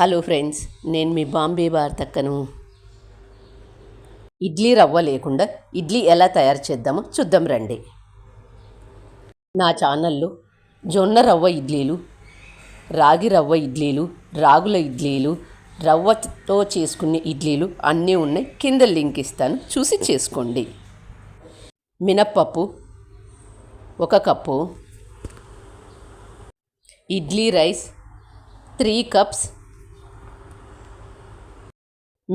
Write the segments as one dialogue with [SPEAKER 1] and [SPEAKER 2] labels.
[SPEAKER 1] Hello friends నేను మీ బాంబే వార్తక్కను. ఇడ్లీ రవ్వ లేకుండా ఇడ్లీ ఎలా తయారు చేద్దామో చూద్దాం రండి. నా ఛానల్లో జొన్న రవ్వ ఇడ్లీలు రాగి రవ్వ ఇడ్లీలు రాగుల ఇడ్లీలు రవ్వతో చేసుకునే ఇడ్లీలు అన్నీ ఉన్నాయి. కింద లింక్ ఇస్తాను చూసి చేసుకోండి. మినప్పప్పు ఒక cup. Idli rice three cups.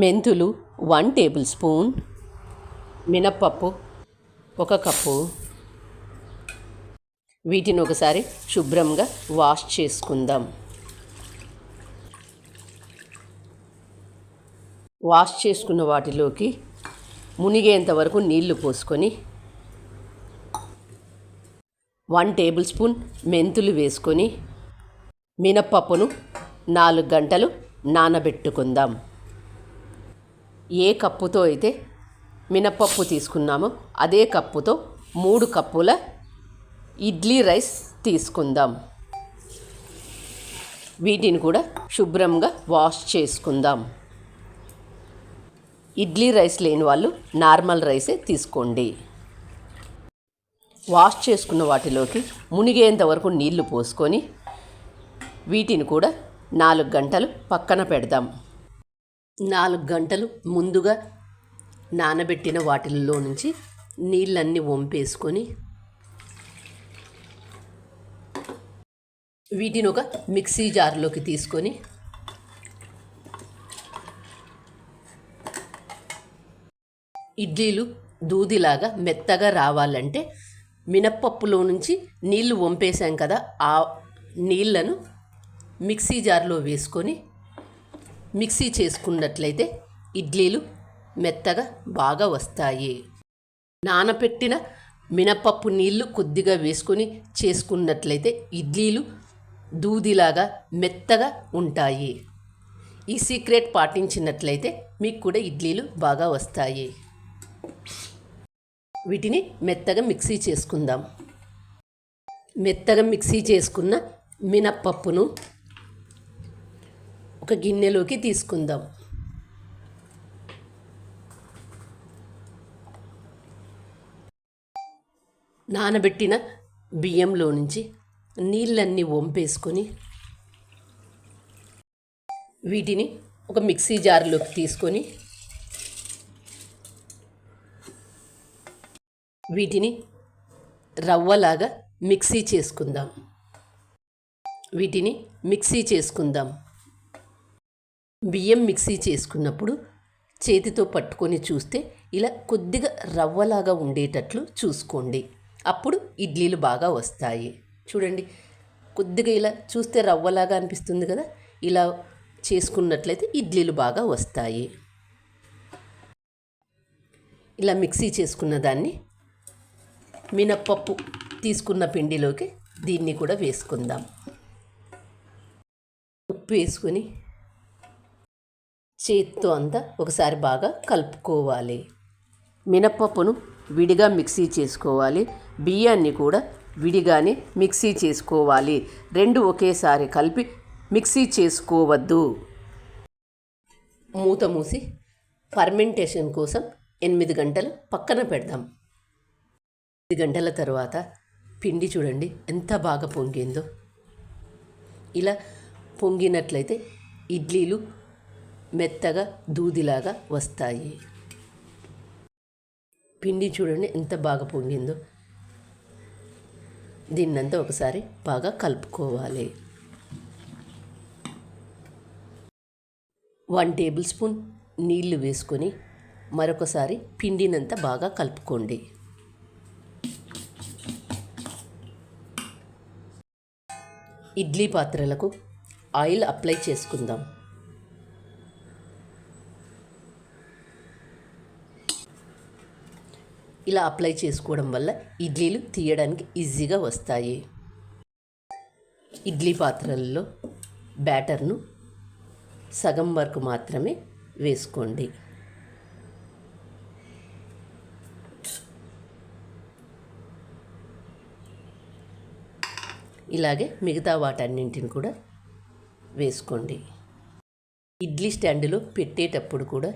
[SPEAKER 1] మెంతులు వన్ టేబుల్ స్పూన్. మినప్పప్పు ఒక కప్పు. వీటిని ఒకసారి శుభ్రంగా వాష్ చేసుకుందాం. వాష్ చేసుకున్న వాటిలోకి మునిగేంత వరకు నీళ్ళు పోసుకొని వన్ టేబుల్ స్పూన్ మెంతులు వేసుకొని మినప్పప్పును నాలుగు గంటలు నానబెట్టుకుందాం. ఏ కప్పుతో అయితే మినప్పప్పు తీసుకున్నామో అదే కప్పుతో మూడు కప్పుల ఇడ్లీ రైస్ తీసుకుందాం. వీటిని కూడా శుభ్రంగా వాష్ చేసుకుందాం. ఇడ్లీ రైస్ లేని వాళ్ళు నార్మల్ రైసే తీసుకోండి. వాష్ చేసుకున్న వాటిలోకి మునిగేంత వరకు నీళ్ళు పోసుకొని వీటిని కూడా నాలుగు గంటలు పక్కన పెడదాం. నాలుగు గంటలు ముందుగా నానబెట్టిన వాటిల్లో నుంచి నీళ్ళన్నీ వంపేసుకొని వీటిని ఒక మిక్సీ జార్లోకి తీసుకొని ఇడ్లీలు దూదిలాగా మెత్తగా రావాలంటే మినప్పప్పులో నుంచి నీళ్ళు వంపేసాం కదా ఆ నీళ్ళను మిక్సీ జార్లో వేసుకొని మిక్సీ చేసుకున్నట్లయితే ఇడ్లీలు మెత్తగా బాగా వస్తాయి. నానపెట్టిన మినపప్పు నీళ్ళు కొద్దిగా వేసుకొని చేసుకున్నట్లయితే ఇడ్లీలు దూదిలాగా మెత్తగా ఉంటాయి. ఈ సీక్రెట్ పాటించినట్లయితే మీకు కూడా ఇడ్లీలు బాగా వస్తాయి. వీటిని మెత్తగా మిక్సీ చేసుకుందాం. మెత్తగా మిక్సీ చేసుకున్న మినప్పప్పును ఒక గిన్నెలోకి తీసుకుందాం. నానబెట్టిన బియ్యంలో నుంచి నీళ్ళన్నీ వంపేసుకొని వీటిని ఒక మిక్సీ జార్లోకి తీసుకొని వీటిని రవ్వలాగా మిక్సీ చేసుకుందాం. వీటిని మిక్సీ చేసుకుందాం. బియ్యం మిక్సీ చేసుకున్నప్పుడు చేతితో పట్టుకొని చూస్తే ఇలా కొద్దిగా రవ్వలాగా ఉండేటట్లు చూసుకోండి. అప్పుడు ఇడ్లీలు బాగా వస్తాయి. చూడండి కొద్దిగా ఇలా చూస్తే రవ్వలాగా అనిపిస్తుంది కదా? ఇలా చేసుకున్నట్లయితే ఇడ్లీలు బాగా వస్తాయి. ఇలా మిక్సీ చేసుకున్న దాన్ని మినప్పప్పు తీసుకున్న పిండిలోకి దీన్ని కూడా వేసుకుందాం. ఉప్పు వేసుకొని చేత్తో అంతా ఒకసారి బాగా కలుపుకోవాలి. మినప్పప్పును విడిగా మిక్సీ చేసుకోవాలి. బియ్యాన్ని కూడా విడిగానే మిక్సీ చేసుకోవాలి. రెండు ఒకేసారి కలిపి మిక్సీ చేసుకోవద్దు. మూత మూసి ఫర్మెంటేషన్ కోసం ఎనిమిది గంటలు పక్కన పెడదాం. ఎనిమిది గంటల తర్వాత పిండి చూడండి ఎంత బాగా పొంగిందో. ఇలా పొంగినట్లయితే ఇడ్లీలు మెత్తగా దూదిలాగా వస్తాయి. పిండి చూడండి ఎంత బాగా పొంగిందో. దీన్నంతా ఒకసారి బాగా కలుపుకోవాలి. వన్ టేబుల్ స్పూన్ నీళ్ళు వేసుకొని మరొకసారి పిండినంత బాగా కలుపుకోండి. ఇడ్లీ పాత్రలకు ఆయిల్ అప్లై చేసుకుందాం. ఇలా అప్లై చేసుకోవడం వల్ల ఇడ్లీలు తీయడానికి ఈజీగా వస్తాయి. ఇడ్లీ పాత్రల్లో బ్యాటర్ను సగం వరకు మాత్రమే వేసుకోండి. ఇలాగే మిగతా వాటన్నింటిని కూడా వేసుకోండి. ఇడ్లీ స్టాండ్లో పెట్టేటప్పుడు కూడా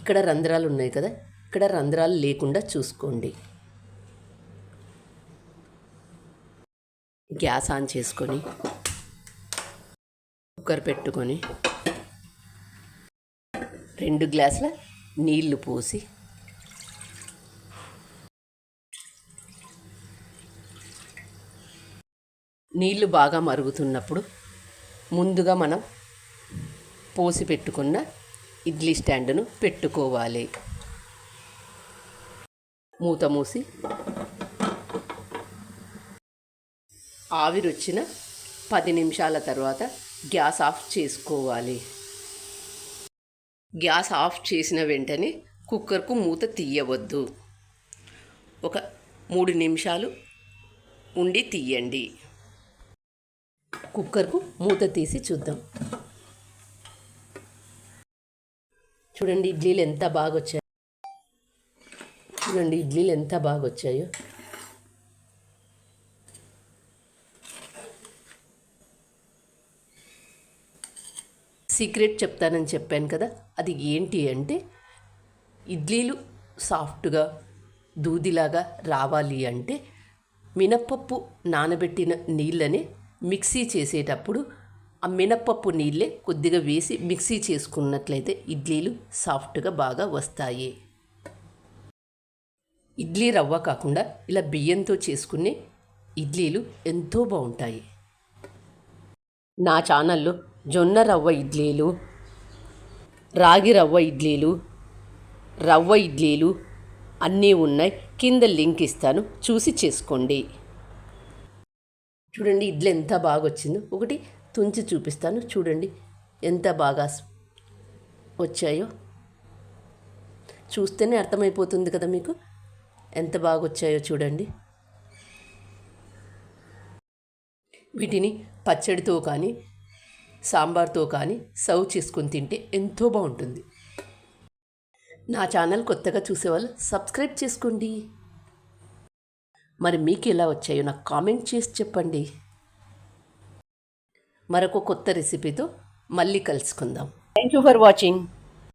[SPEAKER 1] ఇక్కడ రంధ్రాలు ఉన్నాయి కదా ఇక్కడ రంధ్రాలు లేకుండా చూసుకోండి. గ్యాస్ ఆన్ చేసుకొని కుక్కర్ పెట్టుకొని రెండు గ్లాసుల నీళ్ళు పోసి నీళ్ళు బాగా మరుగుతున్నప్పుడు ముందుగా మనం పోసి పెట్టుకున్న ఇడ్లీ స్టాండ్ను పెట్టుకోవాలి. మూత మూసి. ఆవిరొచ్చిన పది నిమిషాల తర్వాత గ్యాస్ ఆఫ్ చేసుకోవాలి. గ్యాస్ ఆఫ్ చేసిన వెంటనే కుక్కర్కు మూత తీయవద్దు. ఒక మూడు నిమిషాలు ఉండి తీయండి. కుక్కర్కు మూత తీసి చూద్దాం. చూడండి ఇడ్లీలు ఎంత బాగా వచ్చాయో చూడండి ఇడ్లీలు ఎంత బాగా వచ్చాయో సీక్రెట్ చెప్తానని చెప్పాను కదా అది ఏంటి అంటే ఇడ్లీలు సాఫ్ట్గా దూదిలాగా రావాలి అంటే మినప్పప్పు నానబెట్టిన నీళ్ళని మిక్సీ చేసేటప్పుడు ఆ మినప్పప్పు నీళ్ళే కొద్దిగా వేసి మిక్సీ చేసుకున్నట్లయితే ఇడ్లీలు సాఫ్ట్గా బాగా వస్తాయి. ఇడ్లీ రవ్వ కాకుండా ఇలా బియ్యంతో చేసుకునే ఇడ్లీలు ఎంతో బాగుంటాయి. నా ఛానల్లో జొన్న రవ్వ ఇడ్లీలు రాగి రవ్వ ఇడ్లీలు రవ్వ ఇడ్లీలు అన్నీ ఉన్నాయి. కింద లింక్ ఇస్తాను. చూసి చేసుకోండి. చూడండి ఇడ్లీ ఎంత బాగా వచ్చిందో ఒకటి తుంచి చూపిస్తాను. చూడండి ఎంత బాగా వచ్చాయో. చూస్తేనే అర్థమైపోతుంది కదా మీకు? ఎంత బాగా వచ్చాయో చూడండి. వీటిని పచ్చడితో కానీ సాంబార్తో కానీ సర్వ్ చేసుకొని తింటే ఎంతో బాగుంటుంది. నా ఛానల్ కొత్తగా చూసేవాళ్ళు సబ్స్క్రైబ్ చేసుకోండి. మరి మీకు ఎలా వచ్చాయో నాకు కామెంట్ చేసి చెప్పండి. మరొక కొత్త రెసిపీతో మళ్ళీ కలుసుకుందాం. Thank you for watching